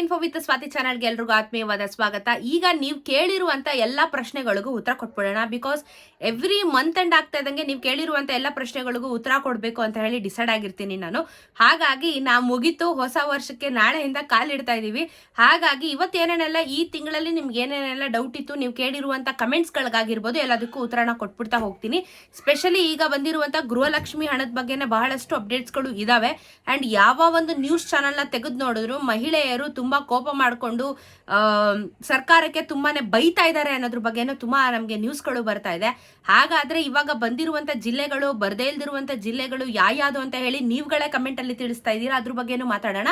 Info with Swati ಚಾನಲ್ಗೆ ಎಲ್ರಿಗೂ ಆತ್ಮೀಯವಾದ ಸ್ವಾಗತ. ಈಗ ನೀವು ಕೇಳಿರುವಂತ ಎಲ್ಲ ಪ್ರಶ್ನೆಗಳಿಗೂ ಉತ್ತರ ಕೊಟ್ಬಿಡೋಣ. ಬಿಕಾಸ್ ಎವ್ರಿ ಮಂತ್ ಎಂಡ್ ಆಗ್ತಾ ಇದ್ದಂಗೆ ನೀವು ಕೇಳಿರುವಂತ ಎಲ್ಲ ಪ್ರಶ್ನೆಗಳಿಗೂ ಉತ್ತರ ಕೊಡಬೇಕು ಅಂತ ಹೇಳಿ ಡಿಸೈಡ್ ಆಗಿರ್ತೀನಿ ನಾನು. ಹಾಗಾಗಿ ನಾ ಮುಗಿತು, ಹೊಸ ವರ್ಷಕ್ಕೆ ನಾಳೆಯಿಂದ ಕಾಲಿಡ್ತಾ ಇದ್ದೀವಿ ಹಾಗಾಗಿ ಇವತ್ತೇನೇನೆಲ್ಲ ಈ ತಿಂಗಳಲ್ಲಿ ನಿಮ್ಗೆ ಏನೇನೆಲ್ಲ ಡೌಟ್ ಇತ್ತು, ನೀವು ಕೇಳಿರುವಂತ ಕಮೆಂಟ್ಸ್ಗಳಿಗಾಗಿರ್ಬೋದು ಎಲ್ಲದಕ್ಕೂ ಉತ್ತರನ ಕೊಟ್ಬಿಡ್ತಾ ಹೋಗ್ತೀನಿ. ಸ್ಪೆಷಲಿ ಈಗ ಬಂದಿರುವಂತ ಗೃಹಲಕ್ಷ್ಮಿ ಹಣದ ಬಗ್ಗೆನೇ ಬಹಳಷ್ಟು ಅಪ್ಡೇಟ್ಸ್ಗಳು ಇದಾವೆ. ಅಂಡ್ ಯಾವ ಒಂದು ನ್ಯೂಸ್ ಚಾನೆಲ್ನ ತೆಗೆದು ನೋಡಿದ್ರು ಮಹಿಳೆಯರು ತುಂಬಾ ಕೋಪ ಮಾಡಿಕೊಂಡು ಸರ್ಕಾರಕ್ಕೆ ತುಂಬಾನೇ ಬೈತಾ ಇದ್ದಾರೆ ಅನ್ನೋದ್ರ ಬಗ್ಗೆನೂ ತುಂಬಾ ನಮಗೆ ನ್ಯೂಸ್ಗಳು ಬರ್ತಾ ಇದೆ. ಹಾಗಾದ್ರೆ ಇವಾಗ ಬಂದಿರುವಂತ ಜಿಲ್ಲೆಗಳು, ಬರದೇ ಇಲ್ದಿರುವಂತ ಜಿಲ್ಲೆಗಳು ಯಾವ್ಯಾವುದು ಅಂತ ಹೇಳಿ ನೀವುಗಳೇ ಕಮೆಂಟ್ ಅಲ್ಲಿ ತಿಳಿಸ್ತಾ ಇದ್ದೀರಾ? ಅದ್ರ ಬಗ್ಗೆನೂ ಮಾತಾಡೋಣ.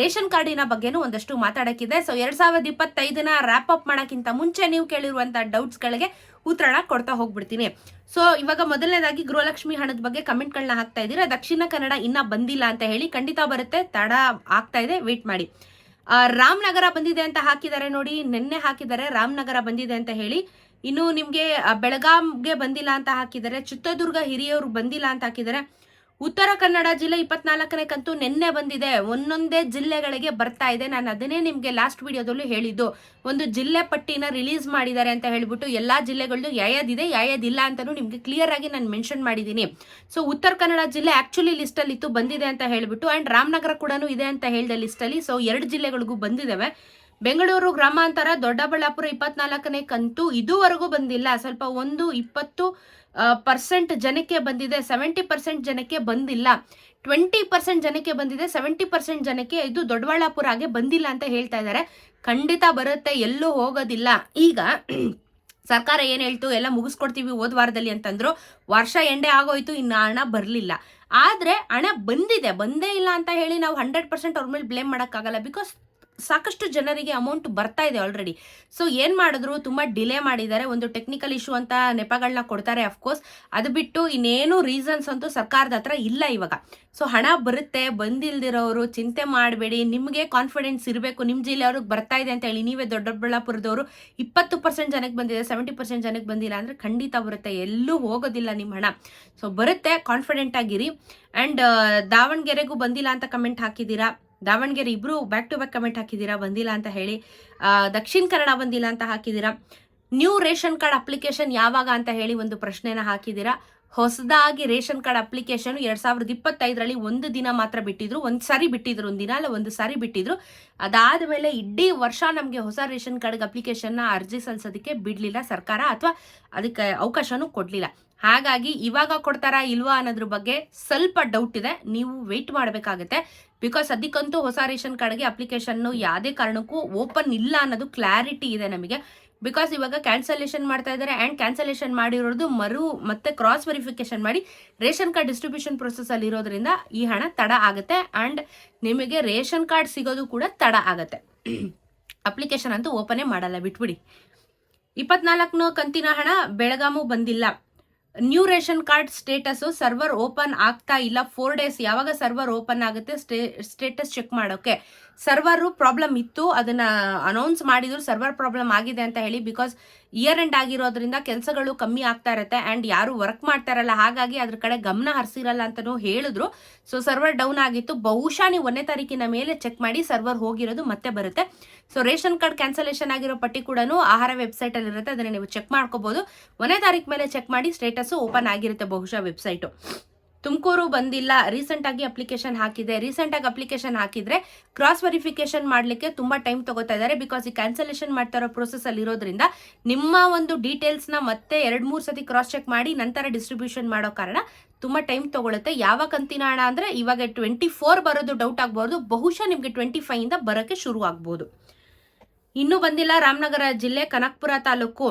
ರೇಷನ್ ಕಾರ್ಡಿನ ಬಗ್ಗೆನೂ ಒಂದಷ್ಟು ಮಾತಾಡೋಕ್ಕಿದೆ. ಸೊ ಎರಡ್ ಸಾವಿರದ ಇಪ್ಪತ್ತೈದನ ರ್ಯಾಪ್ ಅಪ್ ಮಾಡೋಕ್ಕಿಂತ ಮುಂಚೆ ನೀವು ಕೇಳಿರುವಂತ ಡೌಟ್ಸ್ಗಳಿಗೆ ಉತ್ತರಣ ಕೊಡ್ತಾ ಹೋಗ್ಬಿಡ್ತೀನಿ. ಸೊ ಇವಾಗ ಮೊದಲನೇದಾಗಿ ಗೃಹಲಕ್ಷ್ಮಿ ಹಣದ ಬಗ್ಗೆ ಕಮೆಂಟ್ಗಳನ್ನ ಹಾಕ್ತಾ ಇದ್ದೀರಾ? ದಕ್ಷಿಣ ಕನ್ನಡ ಇನ್ನ ಬಂದಿಲ್ಲ ಅಂತ ಹೇಳಿ ಖಂಡಿತ ಬರುತ್ತೆ. ತಡ ಆಗ್ತಾ ಇದೆ. ವೇಟ್ ಮಾಡಿ. ರಾಮನಗರ ಬಂದಿದೆ ಅಂತ ಹಾಕಿದ್ದಾರೆ ನೋಡಿ, ನಿನ್ನೆ ಹಾಕಿದ್ದಾರೆ, ರಾಮನಗರ ಬಂದಿದೆ ಅಂತ ಹೇಳಿ. ಇನ್ನು ನಿಮ್ಗೆ ಬೆಳಗಾಂಗೆ ಬಂದಿಲ್ಲ ಅಂತ ಹಾಕಿದ್ದಾರೆ, ಚಿತ್ರದುರ್ಗ ಹಿರಿಯವರು ಬಂದಿಲ್ಲ ಅಂತ ಹಾಕಿದ್ದಾರೆ. ಉತ್ತರ ಕನ್ನಡ ಜಿಲ್ಲೆ ಇಪ್ಪತ್ನಾಲ್ಕನೇ ಕಂತು ನಿನ್ನೆ ಬಂದಿದೆ. ಒಂದೊಂದೇ ಜಿಲ್ಲೆಗಳಿಗೆ ಬರ್ತಾ ಇದೆ. ನಾನು ಅದನ್ನೇ ನಿಮಗೆ ಲಾಸ್ಟ್ ವಿಡಿಯೋದಲ್ಲೂ ಹೇಳಿದ್ದು. ಒಂದು ಜಿಲ್ಲೆ ಪಟ್ಟಿನ ರಿಲೀಸ್ ಮಾಡಿದ್ದಾರೆ ಅಂತ ಹೇಳಿಬಿಟ್ಟು ಎಲ್ಲಾ ಜಿಲ್ಲೆಗಳದ್ದು ಯಾವ್ಯಾವ್ದಿದೆ ಯಾವ್ಯಾವ್ದಿಲ್ಲ ಅಂತಲೂ ನಿಮಗೆ ಕ್ಲಿಯರ್ ಆಗಿ ನಾನು ಮೆನ್ಷನ್ ಮಾಡಿದ್ದೀನಿ. ಸೊ ಉತ್ತರ ಕನ್ನಡ ಜಿಲ್ಲೆ ಆಕ್ಚುಲಿ ಲಿಸ್ಟಲ್ಲಿ ಇತ್ತು, ಬಂದಿದೆ ಅಂತ ಹೇಳಿಬಿಟ್ಟು ಆ್ಯಂಡ್ ರಾಮನಗರ ಕೂಡ ಇದೆ ಅಂತ ಹೇಳಿದೆ ಲಿಸ್ಟಲ್ಲಿ ಸೊ ಎರಡು ಜಿಲ್ಲೆಗಳಿಗೂ ಬಂದಿದ್ದಾವೆ ಬೆಂಗಳೂರು ಗ್ರಾಮಾಂತರ ದೊಡ್ಡಬಳ್ಳಾಪುರ ಇಪ್ಪತ್ನಾಲ್ಕನೇ ಕಂತು ಇದುವರೆಗೂ ಬಂದಿಲ್ಲ. ಸ್ವಲ್ಪ ಒಂದು, ಇಪ್ಪತ್ತು ಪರ್ಸೆಂಟ್ ಜನಕ್ಕೆ ಬಂದಿದೆ ಸೆವೆಂಟಿ ಪರ್ಸೆಂಟ್ ಜನಕ್ಕೆ ಬಂದಿಲ್ಲ. ಟ್ವೆಂಟಿ ಪರ್ಸೆಂಟ್ ಜನಕ್ಕೆ ಬಂದಿದೆ ಸೆವೆಂಟಿ ಪರ್ಸೆಂಟ್ ಜನಕ್ಕೆ ಇದು ದೊಡ್ಡಬಳ್ಳಾಪುರ ಹಾಗೆ ಬಂದಿಲ್ಲ ಅಂತ ಹೇಳ್ತಾ ಇದ್ದಾರೆ. ಖಂಡಿತ ಬರುತ್ತೆ, ಎಲ್ಲೂ ಹೋಗೋದಿಲ್ಲ. ಈಗ ಸರ್ಕಾರ ಏನು ಹೇಳ್ತು, ಎಲ್ಲ ಮುಗಿಸ್ಕೊಡ್ತೀವಿ ಹೋದ ವಾರದಲ್ಲಿ ಅಂತಂದ್ರು, ವರ್ಷ ಎಂಡೆ ಆಗೋಯ್ತು, ಇನ್ನು ಹಣ ಬರಲಿಲ್ಲ. ಆದ್ರೆ ಹಣ ಬಂದಿದೆ, ಬಂದೇ ಇಲ್ಲ ಅಂತ ಹೇಳಿ ನಾವು ಹಂಡ್ರೆಡ್ ಪರ್ಸೆಂಟ್ ಅವ್ರ ಮೇಲೆ ಬ್ಲೇಮ್ ಮಾಡೋಕ್ಕಾಗಲ್ಲ ಬಿಕಾಸ್ ಸಾಕಷ್ಟು ಜನರಿಗೆ ಅಮೌಂಟ್ ಬರ್ತಾ ಇದೆ ಆಲ್ರೆಡಿ ಸೊ ಏನು ಮಾಡಿದ್ರು? ತುಂಬಾ ಡಿಲೇ ಮಾಡಿದ್ದಾರೆ. ಒಂದು ಟೆಕ್ನಿಕಲ್ ಇಶ್ಯೂ ಅಂತ ನೆಪಗಳನ್ನ ಕೊಡ್ತಾರೆ ಅಫ್ಕೋರ್ಸ್ ಅದು ಬಿಟ್ಟು ಇನ್ನೇನು ರೀಸನ್ಸ್ ಅಂತೂ ಸರ್ಕಾರದ ಹತ್ರ ಇಲ್ಲ ಇವಾಗ. ಸೊ ಹಣ ಬರುತ್ತೆ, ಬಂದಿಲ್ದಿರೋರು, ಚಿಂತೆ ಮಾಡಬೇಡಿ. ನಿಮಗೆ ಕಾನ್ಫಿಡೆನ್ಸ್ ಇರಬೇಕು. ನಿಮ್ಮ ಜಿಲ್ಲೆಯವ್ರಿಗೆ ಬರ್ತಾ ಇದೆ ಅಂತ ಹೇಳಿ, ನೀವೇ ದೊಡ್ಡಬಳ್ಳಾಪುರದವರು, ಇಪ್ಪತ್ತು ಪರ್ಸೆಂಟ್ ಜನಕ್ಕೆ ಬಂದಿದೆ ಸೆವೆಂಟಿ ಪರ್ಸೆಂಟ್ ಜನಕ್ಕೆ ಬಂದಿಲ್ಲ ಅಂದ್ರೆ ಖಂಡಿತ ಬರುತ್ತೆ. ಎಲ್ಲೂ ಹೋಗೋದಿಲ್ಲ ನಿಮ್ಮ ಹಣ. ಸೊ ಬರುತ್ತೆ ಕಾನ್ಫಿಡೆಂಟ್ ಆಗಿರಿ. ಅಂಡ್ ದಾವಣಗೆರೆಗೂ ಬಂದಿಲ್ಲ ಅಂತ ಕಮೆಂಟ್ ಹಾಕಿದ್ದೀರಾ? ದಾವಣಗೆರೆ ಇಬ್ರು ಬ್ಯಾಕ್ ಟು ಬ್ಯಾಕ್ ಕಮೆಂಟ್ ಹಾಕಿದ್ದೀರಾ? ಬಂದಿಲ್ಲ ಅಂತ ಹೇಳಿ. ದಕ್ಷಿಣ ಕನ್ನಡ ಬಂದಿಲ್ಲ ಅಂತ ಹಾಕಿದ್ದೀರಾ? ನ್ಯೂ ರೇಷನ್ ಕಾರ್ಡ್ ಅಪ್ಲಿಕೇಶನ್ ಯಾವಾಗ ಅಂತ ಹೇಳಿ ಒಂದು ಪ್ರಶ್ನೆನ ಹಾಕಿದ್ದೀರಾ? ಹೊಸದಾಗಿ ರೇಷನ್ ಕಾರ್ಡ್ ಅಪ್ಲಿಕೇಶನ್ ಎರಡ್ ಸಾವಿರದ ಇಪ್ಪತ್ತೈದರಲ್ಲಿ ಒಂದು ದಿನ ಮಾತ್ರ ಬಿಟ್ಟಿದ್ರು. ಒಂದು ಸಾರಿ ಬಿಟ್ಟಿದ್ರು, ಒಂದು ದಿನ ಅಲ್ಲ, ಒಂದು ಸಾರಿ ಬಿಟ್ಟಿದ್ರು. ಅದಾದ ಮೇಲೆ ಇಡೀ ವರ್ಷ ನಮಗೆ ಹೊಸ ರೇಷನ್ ಕಾರ್ಡ್ಗೆ ಅಪ್ಲಿಕೇಶನ್ನ ಅರ್ಜಿ ಸಲ್ಲಿಸೋದಕ್ಕೆ ಬಿಡ್ಲಿಲ್ಲ ಸರ್ಕಾರ, ಅಥವಾ ಅದಕ್ಕೆ ಅವಕಾಶನೂ ಕೊಡ್ಲಿಲ್ಲ. ಹಾಗಾಗಿ ಇವಾಗ ಕೊಡ್ತಾರಾ ಇಲ್ವಾ ಅನ್ನೋದ್ರ ಬಗ್ಗೆ ಸ್ವಲ್ಪ ಡೌಟ್ ಇದೆ. ನೀವು ವೆಯ್ಟ್ ಮಾಡಬೇಕಾಗುತ್ತೆ. ಬಿಕಾಸ್ ಅದಕ್ಕಂತೂ ಹೊಸ ರೇಷನ್ ಕಾರ್ಡ್ಗೆ ಅಪ್ಲಿಕೇಶನ್ ಯಾವುದೇ ಕಾರಣಕ್ಕೂ ಓಪನ್ ಇಲ್ಲ ಅನ್ನೋದು ಕ್ಲಾರಿಟಿ ಇದೆ ನಮಗೆ. ಬಿಕಾಸ್ ಇವಾಗ ಕ್ಯಾನ್ಸಲೇಷನ್ ಮಾಡ್ತಾ ಇದ್ದಾರೆ ಆ್ಯಂಡ್ ಕ್ಯಾನ್ಸಲೇಷನ್ ಮಾಡಿರೋದು ಮರು ಮತ್ತೆ ಕ್ರಾಸ್ ವೆರಿಫಿಕೇಶನ್ ಮಾಡಿ ರೇಷನ್ ಕಾರ್ಡ್ ಡಿಸ್ಟ್ರಿಬ್ಯೂಷನ್ ಪ್ರೊಸೆಸಲ್ಲಿ ಇರೋದ್ರಿಂದ ಈ ಹಣ ತಡ ಆಗುತ್ತೆ ಆ್ಯಂಡ್ ನಿಮಗೆ ರೇಷನ್ ಕಾರ್ಡ್ ಸಿಗೋದು ಕೂಡ ತಡ ಆಗುತ್ತೆ. ಅಪ್ಲಿಕೇಶನ್ ಅಂತೂ ಓಪನೇ ಮಾಡಲ್ಲ, ಬಿಟ್ಬಿಡಿ. ಇಪ್ಪತ್ನಾಲ್ಕನೋ ಕಂತಿನ ಹಣ ಬೆಳಗಾಮು ಬಂದಿಲ್ಲ. New ration card status server open ಆಗ್ತಾ ಇಲ್ಲ. ಫೋರ್ ಡೇಸ್ ಯಾವಾಗ ಸರ್ವರ್ ಓಪನ್ ಆಗುತ್ತೆ ಸ್ಟೇಟಸ್ ಚೆಕ್ ಮಾಡೋಕೆ. ಸರ್ವರು ಪ್ರಾಬ್ಲಮ್ ಇತ್ತು. ಅದನ್ನ ಅನೌನ್ಸ್ ಮಾಡಿದ್ರು. ಸರ್ವರ್ ಪ್ರಾಬ್ಲಮ್ ಆಗಿದೆ ಅಂತ ಹೇಳಿ ಬಿಕಾಸ್ ಇಯರ್ ಎಂಡ್ ಆಗಿರೋದ್ರಿಂದ ಕೆಲಸಗಳು ಕಮ್ಮಿ ಆಗ್ತಾ ಇರುತ್ತೆ ಅಂಡ್ ಯಾರು ವರ್ಕ್ ಮಾಡ್ತಾ ಇರಲ್ಲ. ಹಾಗಾಗಿ ಅದ್ರ ಕಡೆ ಗಮನ ಹರಿಸಿರಲ್ಲ ಅಂತಲೂ ಹೇಳಿದ್ರು. ಸೊ ಸರ್ವರ್ ಡೌನ್ ಆಗಿತ್ತು. ಬಹುಶಃ ನೀವು ಒಂದೇ ತಾರೀಕಿನ ಮೇಲೆ ಚೆಕ್ ಮಾಡಿ ಸರ್ವರ್ ಹೋಗಿರೋದು ಮತ್ತೆ ಬರುತ್ತೆ. ಸೊ ರೇಷನ್ ಕಾರ್ಡ್ ಕ್ಯಾನ್ಸಲೇಷನ್ ಆಗಿರೋ ಪಟ್ಟಿ ಕೂಡ ಆಹಾರ ವೆಬ್ಸೈಟ್ ಅಲ್ಲಿ ಇರುತ್ತೆ. ಅದನ್ನ ನೀವು ಚೆಕ್ ಮಾಡ್ಕೋಬೋದು. ಒಂದನೇ ತಾರೀಕು ಮೇಲೆ ಚೆಕ್ ಮಾಡಿ ಸ್ಟೇಟಸ್ ಓಪನ್ ಆಗಿರುತ್ತೆ ಬಹುಶಃ ವೆಬ್ಸೈಟು ತುಮಕೂರು ಬಂದಿಲ್ಲ ರೀಸೆಂಟ್ ಆಗಿ ಅಪ್ಲಿಕೇಶನ್ ಹಾಕಿದೆ ರೀಸೆಂಟ್ ಆಗಿ ಅಪ್ಲಿಕೇಶನ್ ಹಾಕಿದ್ರೆ ಕ್ರಾಸ್ ವೆರಿಫಿಕೇಶನ್ ಮಾಡಲಿಕ್ಕೆ ತುಂಬಾ ಟೈಮ್ ತಗೋತಾ ಇದ್ದಾರೆ ಬಿಕಾಸ್ ಈ ಕ್ಯಾನ್ಸಲೇಷನ್ ಮಾಡ್ತಾ ಇರೋ ಪ್ರೊಸೆಸ್ ಅಲ್ಲಿ ಇರೋದ್ರಿಂದ ನಿಮ್ಮ ಒಂದು ಡೀಟೇಲ್ಸ್ನ ಮತ್ತೆ ಎರಡ್ ಮೂರ್ ಸತಿ ಕ್ರಾಸ್ ಚೆಕ್ ಮಾಡಿ ನಂತರ ಡಿಸ್ಟ್ರಿಬ್ಯೂಷನ್ ಮಾಡೋ ಕಾರಣ ತುಂಬಾ ಟೈಮ್ ತಗೊಳುತ್ತೆ. ಯಾವ ಕಂತಿನ ಹಣ ಅಂದ್ರೆ ಇವಾಗ ಟ್ವೆಂಟಿ ಫೋರ್ ಬರೋದು ಡೌಟ್ ಆಗ್ಬಾರ್ದು ಬಹುಶಃ ನಿಮಗೆ ಟ್ವೆಂಟಿ ಫೈವ್ ಇಂದ ಬರೋಕ್ಕೆ ಶುರು ಆಗ್ಬೋದು ಇನ್ನೂ ಬಂದಿಲ್ಲ ರಾಮನಗರ ಜಿಲ್ಲೆ ಕನಕಪುರ ತಾಲೂಕು.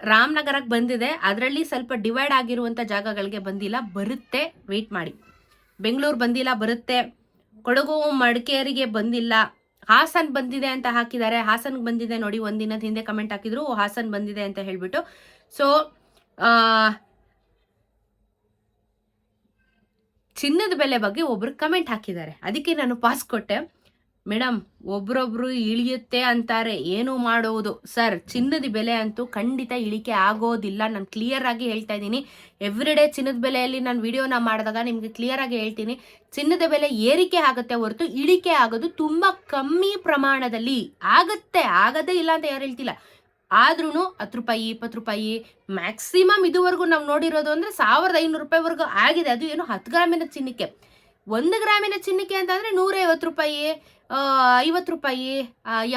ರಾಮನಗರಕ್ಕೆ ಬಂದಿದೆ. ಅದರಲ್ಲಿ ಸ್ವಲ್ಪ ಡಿವೈಡ್ ಆಗಿರುವಂಥ ಜಾಗಗಳಿಗೆ ಬಂದಿಲ್ಲ. ಬರುತ್ತೆ. ವೆಯ್ಟ್ ಮಾಡಿ. ಬೆಂಗಳೂರು ಬಂದಿಲ್ಲ, ಬರುತ್ತೆ. ಕೊಡಗು, ಮಡಿಕೇರಿಗೆ ಬಂದಿಲ್ಲ. ಹಾಸನ್ ಬಂದಿದೆ ಅಂತ ಹಾಕಿದ್ದಾರೆ. ಹಾಸನ್ಗೆ ಬಂದಿದೆ ನೋಡಿ ಒಂದಿನದ ಹಿಂದೆ ಕಮೆಂಟ್ ಹಾಕಿದ್ರು. ಹಾಸನ್ ಬಂದಿದೆ ಅಂತ ಹೇಳ್ಬಿಟ್ಟು. ಸೊ ಚಿನ್ನದ ಬೆಲೆ ಬಗ್ಗೆ ಒಬ್ರು ಕಮೆಂಟ್ ಹಾಕಿದ್ದಾರೆ. ಅದಕ್ಕೆ ನಾನು ಪಾಸ್ ಕೊಟ್ಟೆ. ಮೇಡಮ್ ಒಬ್ರೊಬ್ರು ಇಳಿಯುತ್ತೆ ಅಂತಾರೆ, ಏನು ಮಾಡೋದು. ಸರ್, ಚಿನ್ನದ ಬೆಲೆ ಅಂತೂ ಖಂಡಿತ ಇಳಿಕೆ ಆಗೋದಿಲ್ಲ. ನಾನು ಕ್ಲಿಯರ್ ಆಗಿ ಹೇಳ್ತಾ ಇದ್ದೀನಿ. ಎವ್ರಿಡೇ ಚಿನ್ನದ ಬೆಲೆಯಲ್ಲಿ ನಾನು ವಿಡಿಯೋನ ಮಾಡಿದಾಗ ನಿಮಗೆ ಕ್ಲಿಯರ್ ಆಗಿ ಹೇಳ್ತೀನಿ. ಚಿನ್ನದ ಬೆಲೆ ಏರಿಕೆ ಆಗುತ್ತೆ ಹೊರತು ಇಳಿಕೆ ಆಗೋದು ತುಂಬಾ ಕಮ್ಮಿ ಪ್ರಮಾಣದಲ್ಲಿ. ಆಗತ್ತೆ, ಆಗದೇ ಇಲ್ಲ ಅಂತ ಯಾರು ಹೇಳ್ತಿಲ್ಲ. ಆದ್ರೂ ಹತ್ತು ರೂಪಾಯಿ, ಇಪ್ಪತ್ತು ರೂಪಾಯಿ ಮ್ಯಾಕ್ಸಿಮಮ್ ಇದುವರೆಗೂ ನಾವು ನೋಡಿರೋದು ಅಂದ್ರೆ ಸಾವಿರದ ಐನೂರು ರೂಪಾಯಿವರೆಗೂ ಆಗಿದೆ. ಅದು ಏನು ಹತ್ತು ಗ್ರಾಮಿನ ಚಿನ್ನಕ್ಕೆ. ಒಂದು ಗ್ರಾಮಿನ ಚಿನ್ನಕ್ಕೆ ಅಂತಂದ್ರೆ ನೂರೈವತ್ತು ರೂಪಾಯಿ ಐವತ್ತು ರೂಪಾಯಿ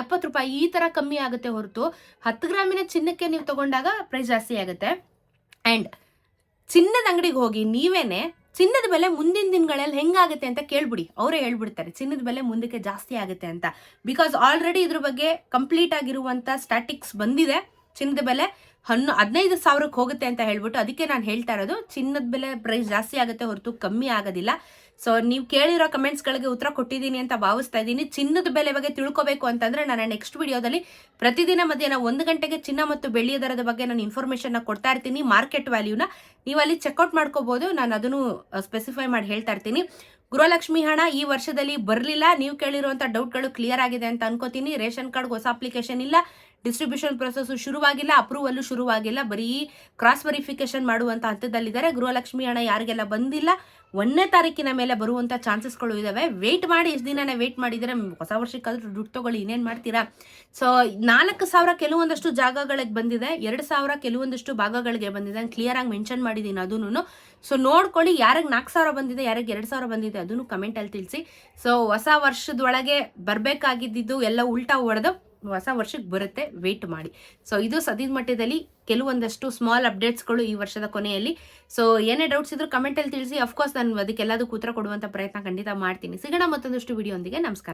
ಎಪ್ಪತ್ತು ರೂಪಾಯಿ ಈ ಥರ ಕಮ್ಮಿ ಆಗುತ್ತೆ ಹೊರತು ಹತ್ತು ಗ್ರಾಮಿನ ಚಿನ್ನಕ್ಕೆ ನೀವು ತಗೊಂಡಾಗ ಪ್ರೈಸ್ ಜಾಸ್ತಿ ಆಗುತ್ತೆ. ಆ್ಯಂಡ್ ಚಿನ್ನದ ಅಂಗಡಿಗೆ ಹೋಗಿ ನೀವೇನೆ ಚಿನ್ನದ ಬೆಲೆ ಮುಂದಿನ ದಿನಗಳಲ್ಲಿ ಹೆಂಗಾಗುತ್ತೆ ಅಂತ ಕೇಳ್ಬಿಡಿ. ಅವರೇ ಹೇಳ್ಬಿಡ್ತಾರೆ, ಚಿನ್ನದ ಬೆಲೆ ಮುಂದಕ್ಕೆ ಜಾಸ್ತಿ ಆಗುತ್ತೆ ಅಂತ. ಬಿಕಾಸ್ ಆಲ್ರೆಡಿ ಇದ್ರ ಬಗ್ಗೆ ಕಂಪ್ಲೀಟ್ ಆಗಿರುವಂಥ ಸ್ಟ್ಯಾಟಿಕ್ಸ್ ಬಂದಿದೆ ಚಿನ್ನದ ಬೆಲೆ. ಹನ್ನು ಹದಿನೈದು ಸಾವಿರಕ್ಕೆ ಹೋಗುತ್ತೆ ಅಂತ ಹೇಳ್ಬಿಟ್ಟು ಅದಕ್ಕೆ ನಾನು ಹೇಳ್ತಾ ಇರೋದು, ಚಿನ್ನದ ಬೆಲೆ ಪ್ರೈಸ್ ಜಾಸ್ತಿ ಆಗುತ್ತೆ ಹೊರತು ಕಮ್ಮಿ ಆಗೋದಿಲ್ಲ. ಸೊ ನೀವು ಕೇಳಿರೋ ಕಮೆಂಟ್ಸ್ಗಳಿಗೆ ಉತ್ತರ ಕೊಟ್ಟಿದ್ದೀನಿ ಅಂತ ಭಾವಿಸ್ತಾ ಇದ್ದೀನಿ. ಚಿನ್ನದ ಬೆಲೆ ಬಗ್ಗೆ ತಿಳ್ಕೊಬೇಕು ಅಂತಂದರೆ ನಾನು ನೆಕ್ಸ್ಟ್ ವಿಡಿಯೋದಲ್ಲಿ ಪ್ರತಿದಿನ ಮಧ್ಯಾಹ್ನ ಒಂದು ಗಂಟೆಗೆ ಚಿನ್ನ ಮತ್ತು ಬೆಳ್ಳಿಯ ದರದ ಬಗ್ಗೆ ನಾನು ಇನ್ಫಾರ್ಮೇಷನ್ನ ಕೊಡ್ತಾ ಇರ್ತೀನಿ ಮಾರ್ಕೆಟ್ ವ್ಯಾಲ್ಯೂನ ನೀವು ಅಲ್ಲಿ ಚೆಕ್ಔಟ್ ಮಾಡ್ಕೋಬೋದು, ನಾನು ಅದನ್ನು ಸ್ಪೆಸಿಫೈ ಮಾಡಿ ಹೇಳ್ತಾ ಇರ್ತೀನಿ. ಗೃಹಲಕ್ಷ್ಮಿ ಹಣ ಈ ವರ್ಷದಲ್ಲಿ ಬರಲಿಲ್ಲ. ನೀವು ಕೇಳಿರುವಂಥ ಡೌಟ್ಗಳು ಕ್ಲಿಯರ್ ಆಗಿದೆ ಅಂತ ಅನ್ಕೋತೀನಿ. ರೇಷನ್ ಕಾರ್ಡ್ ಹೊಸ ಅಪ್ಲಿಕೇಶನ್ ಇಲ್ಲ. ಡಿಸ್ಟ್ರಿಬ್ಯೂಷನ್ ಪ್ರೊಸೆಸ್ ಶುರುವಾಗಿಲ್ಲ, ಅಪ್ರೂವಲ್ಲು ಶುರುವಾಗಿಲ್ಲ, ಬರೀ ಕ್ರಾಸ್ ವೆರಿಫಿಕೇಶನ್ ಮಾಡುವಂಥ ಹಂತದಲ್ಲಿದ್ದಾರೆ. ಗೃಹಲಕ್ಷ್ಮಿ ಹಣ ಯಾರಿಗೆಲ್ಲ ಬಂದಿಲ್ಲ, ಒಂದನೇ ತಾರೀಕಿನ ಮೇಲೆ ಬರುವಂಥ ಚಾನ್ಸಸ್ಗಳು ಇದ್ದಾವೆ ವೇಟ್ ಮಾಡಿ, ಎಷ್ಟು ದಿನನೇ ವೆಯ್ಟ್ ಮಾಡಿದರೆ ಹೊಸ ವರ್ಷಕ್ಕಾದ್ರೂ ದುಡ್ಡು ತಗೊಳ್ಳಿ, ಇನ್ನೇನು ಮಾಡ್ತೀರಾ? ಸೊ ನಾಲ್ಕು ಸಾವಿರ ಕೆಲವೊಂದಷ್ಟು ಜಾಗಗಳಿಗೆ ಬಂದಿದೆ. ಎರಡು ಸಾವಿರ ಕೆಲವೊಂದಷ್ಟು ಭಾಗಗಳಿಗೆ ಬಂದಿದೆ. ಕ್ಲಿಯರ್ ಆಗಿ ಮೆನ್ಷನ್ ಮಾಡಿದ್ದೀನಿ ಅದನ್ನು. ಸೊ ನೋಡ್ಕೊಳ್ಳಿ, ಯಾರಿಗೆ ನಾಲ್ಕು ಸಾವಿರ ಬಂದಿದೆ, ಯಾರಿಗೆ ಎರಡು ಸಾವಿರ ಬಂದಿದೆ ಅದನ್ನು ಕಮೆಂಟಲ್ಲಿ ತಿಳಿಸಿ. ಸೊ ಹೊಸ ವರ್ಷದೊಳಗೆ ಬರಬೇಕಾಗಿದ್ದು ಎಲ್ಲ ಉಲ್ಟಾ ಹೊಡೆದು ಹೊಸ ವರ್ಷಕ್ಕೆ ಬರುತ್ತೆ ವೇಟ್ ಮಾಡಿ. ಸೊ ಇದು ಸದ್ಯದ ಮಟ್ಟದಲ್ಲಿ ಕೆಲವೊಂದಷ್ಟು ಸ್ಮಾಲ್ ಅಪ್ಡೇಟ್ಸ್ಗಳು ಈ ವರ್ಷದ ಕೊನೆಯಲ್ಲಿ. ಸೊ ಏನೇ ಡೌಟ್ಸ್ ಇದ್ರೂ ಕಮೆಂಟಲ್ಲಿ ತಿಳಿಸಿ. ಅಫ್ಕೋರ್ಸ್ ನಾನು ಅದಕ್ಕೆಲ್ಲದಕ್ಕೂ ಉತ್ತರ ಕೊಡುವಂಥ ಪ್ರಯತ್ನ ಖಂಡಿತ ಮಾಡ್ತೀನಿ. ಸಿಗೋಣ ಮತ್ತೊಂದಷ್ಟು ವಿಡಿಯೋ ನಮಸ್ಕಾರ.